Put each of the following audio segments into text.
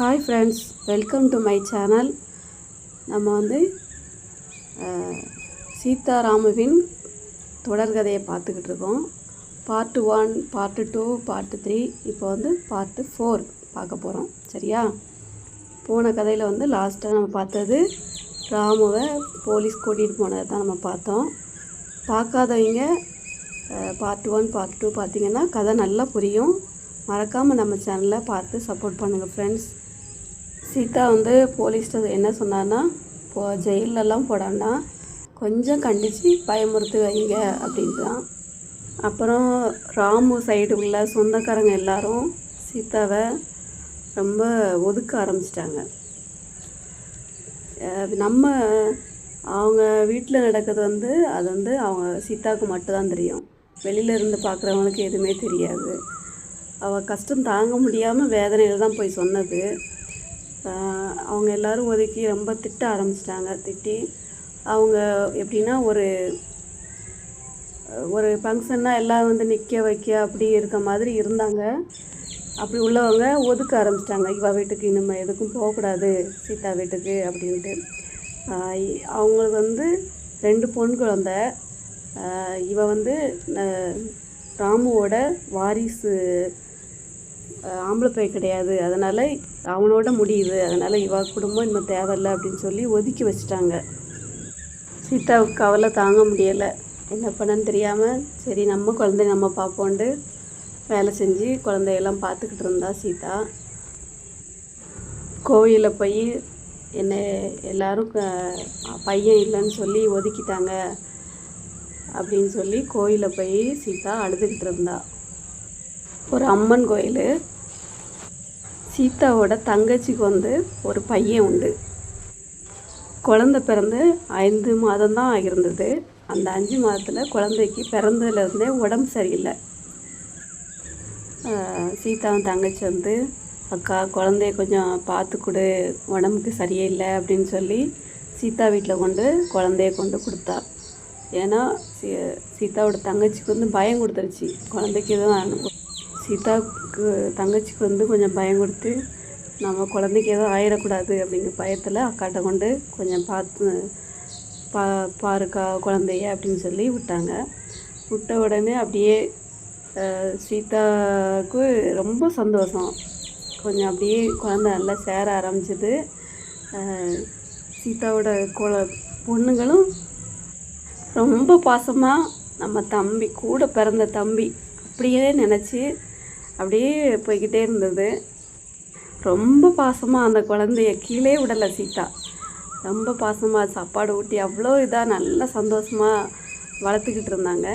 Hi friends welcome to my channel நம்ம வந்து சீதாராமுவின் தொடர்கதையை பார்த்துக்கிட்டு இருக்கோம். Part one part two part three இப்போ வந்து பார்ட்டு ஃபோர் பார்க்க போகிறோம் சரியா? போன கதையில் வந்து லாஸ்ட்டாக நம்ம பார்த்தது ராமுவை போலீஸ் கூட்டிகிட்டு போனதை தான் நம்ம பார்த்தோம். பார்க்காதவங்க பார்ட் ஒன் பார்ட் டூ பார்த்திங்கன்னா கதை நல்லா புரியும். மறக்காமல் நம்ம சேனலை பார்த்து சப்போர்ட் பண்ணுங்கள் ஃப்ரெண்ட்ஸ் சீதா வந்து போலீஸ்ட்டு என்ன சொன்னான்னா போ ஜெயிலெல்லாம் போடான்னா கொஞ்சம் கண்டித்து பயமுறுத்து வைங்க அப்படின்ட்டு தான் அப்புறம் ராமு சைடு உள்ள சொந்தக்காரங்க எல்லாரும் சீதாவை ரொம்ப ஒதுக்க ஆரம்பிச்சிட்டாங்க. நம்ம அவங்க வீட்டில் நடக்கிறது வந்து அது வந்து அவங்க சீதாவுக்கு மட்டும்தான் தெரியும். வெளியில இருந்து பார்க்குறவங்களுக்கு எதுவுமே தெரியாது. அவள் கஷ்டம் தாங்க முடியாமல் வேதனையில் தான் போய் சொன்னது. அவங்க எல்லோரும் ஒதுக்கி ரொம்ப திட்ட ஆரம்பிச்சிட்டாங்க. திட்டி அவங்க எப்படின்னா ஒரு ஒரு ஃபங்க்ஷன்னா எல்லாம் வந்து நிற்க வைக்க அப்படி இருக்க மாதிரி இருந்தாங்க. அப்படி உள்ளவங்க ஒதுக்க ஆரம்பிச்சிட்டாங்க. இவா வீட்டுக்கு இனிமேல் எதுக்கும் போகக்கூடாது சீதா வீட்டுக்கு அப்படின்ட்டு. அவங்களுக்கு வந்து ரெண்டு பொன் குழந்த. இவ வந்து ந- ராமுவோட வாரிசு ஆம்பளை பையன் கிடையாது. அதனால் அவனோட முடியுது. அதனால் இவா குடும்பம் இன்னும் தேவையில்லை அப்படின்னு சொல்லி ஒதுக்கி வச்சிட்டாங்க. சீதாவுக்கு கவலை தாங்க முடியலை. என்ன பண்ணன்னு தெரியாமல் சரி நம்ம குழந்தைய நம்ம பார்ப்போண்டு வேலை செஞ்சு குழந்தையெல்லாம் பார்த்துக்கிட்டு இருந்தா சீதா. கோயிலில் போய் என்ன எல்லாரும் பையன் இல்லைன்னு சொல்லி ஒதுக்கிட்டாங்க அப்படின்னு சொல்லி கோயிலில் போய் சீதா அழுதுகிட்டு இருந்தாள் ஒரு அம்மன் கோயில். சீதாவோட தங்கச்சிக்கு வந்து ஒரு பையன் உண்டு. குழந்த பிறந்து ஐந்து மாதம் தான் ஆகியிருந்தது. அந்த அஞ்சு மாதத்தில் குழந்தைக்கு பிறந்ததுலேருந்தே உடம்பு சரியில்லை. சீதாவும் தங்கச்சி வந்து அக்கா குழந்தைய கொஞ்சம் பார்த்து கொடு உடம்புக்கு சரியே இல்லை அப்படின்னு சொல்லி சீதா வீட்டில் கொண்டு குழந்தைய கொண்டு கொடுத்தா. ஏன்னா சீ சீதாவோட தங்கச்சிக்கு வந்து பயம் கொடுத்துருச்சு. குழந்தைக்கு எதுவும் ஆன- சீதாவுக்கு தங்கச்சிக்கு வந்து கொஞ்சம் பயம் கொடுத்து நம்ம குழந்தைக்கு எதுவும் ஆயிடக்கூடாது அப்படிங்கிற பயத்தில் அக்காட்ட கொண்டு கொஞ்சம் பார்த்து பா பாருக்கா குழந்தைய அப்படின்னு சொல்லி விட்டாங்க. விட்ட உடனே அப்படியே சீதாவுக்கு ரொம்ப சந்தோஷம். கொஞ்சம் அப்படியே குழந்தை நல்லா சேர ஆரம்பிச்சது. சீதாவோட குழ பொண்ணுங்களும் ரொம்ப பாசமாக நம்ம தம்பி கூட பிறந்த தம்பி அப்படியே நினச்சி அப்படியே போய்கிட்டே இருந்தது. ரொம்ப பாசமாக அந்த குழந்தைய கீழே விடலை சீதா. ரொம்ப பாசமாக சாப்பாடு ஊட்டி அவ்வளோ இதாக நல்லா சந்தோஷமாக வளர்த்துக்கிட்டு இருந்தாங்க.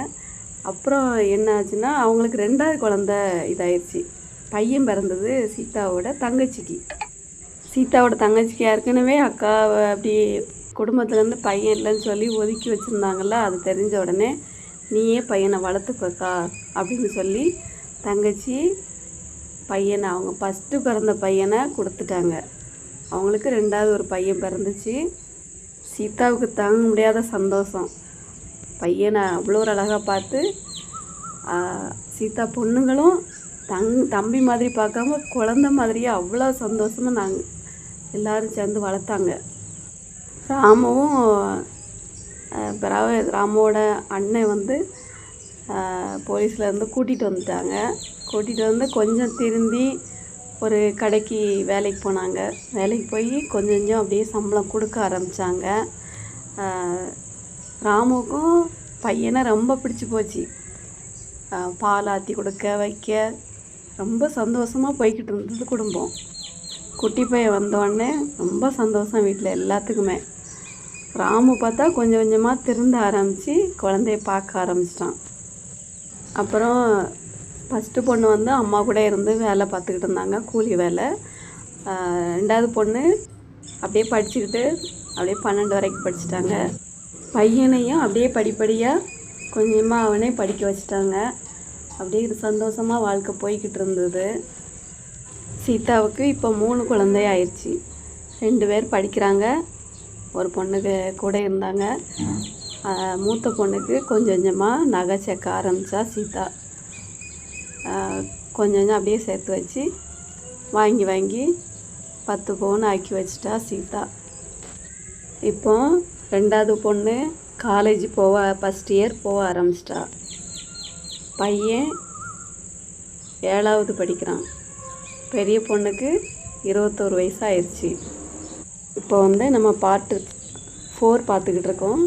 அப்புறம் என்ன ஆச்சுன்னா அவங்களுக்கு ரெண்டாவது குழந்த இதாயிடுச்சு பையன் பிறந்தது சீதாவோட தங்கச்சிக்கு. சீதாவோட தங்கச்சிக்கு ஏற்கனவே அக்காவை அப்படி குடும்பத்துலேருந்து பையன் இல்லைன்னு சொல்லி ஒதுக்கி வச்சுருந்தாங்கல்ல அது தெரிஞ்ச உடனே நீயே பையனை வளர்த்துக்கோக்கா அப்படின்னு சொல்லி தங்கச்சி பையனை அவங்க ஃபஸ்ட்டு பிறந்த பையனை கொடுத்துட்டாங்க. அவங்களுக்கு ரெண்டாவது ஒரு பையன் பிறந்துச்சு. சீதாவுக்கு தாங்க முடியாத சந்தோஷம். பையனை அவ்வளோ ஒரு அழகாக பார்த்து சீதா பொண்ணுங்களும் தங் தம்பி மாதிரி பார்க்காம குழந்த மாதிரியே அவ்வளோ சந்தோஷமாக நாங்கள் எல்லோரும் சேர்ந்து வளர்த்தாங்க. ராமவும் அஹ், பிறகு அண்ணன் வந்து போலீஸில் இருந்து கூட்டிகிட்டு வந்துட்டாங்க. கூட்டிகிட்டு வந்து கொஞ்சம் திருந்தி ஒரு கடைக்கு வேலைக்கு போனாங்க. வேலைக்கு போய் கொஞ்சம் கொஞ்சம் அப்படியே சம்பளம் கொடுக்க ஆரம்பித்தாங்க ராமுக்கும் பையனை ரொம்ப பிடிச்சி போச்சு. பால் ஆற்றி கொடுக்க வைக்க. ரொம்ப சந்தோஷமாக போய்கிட்டு இருந்தது குடும்பம். குட்டி பையன் வந்தோடனே ரொம்ப சந்தோஷம் வீட்டில் எல்லாத்துக்குமே. ராமு பார்த்தா கொஞ்சம் கொஞ்சமாக திருந்த ஆரம்பித்து குழந்தைய பார்க்க ஆரம்பிச்சிட்டான். அப்புறம் ஃபஸ்ட்டு பொண்ணு வந்து அம்மா கூட இருந்து வேலை பார்த்துக்கிட்டு இருந்தாங்க கூலி வேலை. ரெண்டாவது பொண்ணு அப்படியே படிச்சுக்கிட்டு அப்படியே பன்னெண்டு வரைக்கும் படிச்சிட்டாங்க. பையனையும் அப்படியே படிப்படியாக கொஞ்சமாக அவனே படிக்க வச்சிட்டாங்க. அப்படியே சந்தோஷமாக வாழ்க்கை போய்கிட்டு இருந்தது. சீதாவுக்கு இப்போ மூணு குழந்தை ஆயிடுச்சு. ரெண்டு பேர் படிக்கிறாங்க. ஒரு பொண்ணுக்கு கூட இருந்தாங்க. மூத்த பொண்ணுக்கு கொஞ்சம் கொஞ்சமாக நகை சேர்க்க ஆரம்பித்தா சீதா கொஞ்சம் கொஞ்சம் அப்படியே சேர்த்து வச்சு வாங்கி வாங்கி பத்து பவுன் ஆக்கி வச்சிட்டா சீதா. இப்போ ரெண்டாவது பொண்ணு காலேஜ் போக ஃபஸ்ட் இயர் போக ஆரம்பிச்சிட்டா. பையன் ஏழாவது படிக்கிறான். பெரிய பொண்ணுக்கு இருபத்தோரு வயசு ஆயிடுச்சு இப்போ வந்து நம்ம பாட்டு ஃபோர் பார்த்துக்கிட்டு இருக்கோம்.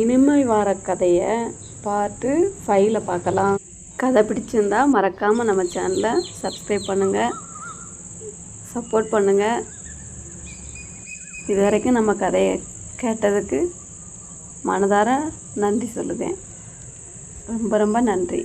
இனிமை வார கதையை பார்த்து ஃபைவ்ல பார்க்கலாம். கதை பிடிச்சிருந்தா மறக்காமல் நம்ம சேனலை சப்ஸ்கிரைப் பண்ணுங்கள் சப்போர்ட் பண்ணுங்கள் இது வரைக்கும் நம்ம கதையை கேட்டதுக்கு மனதார நன்றி சொல்லுவேன் ரொம்ப ரொம்ப நன்றி.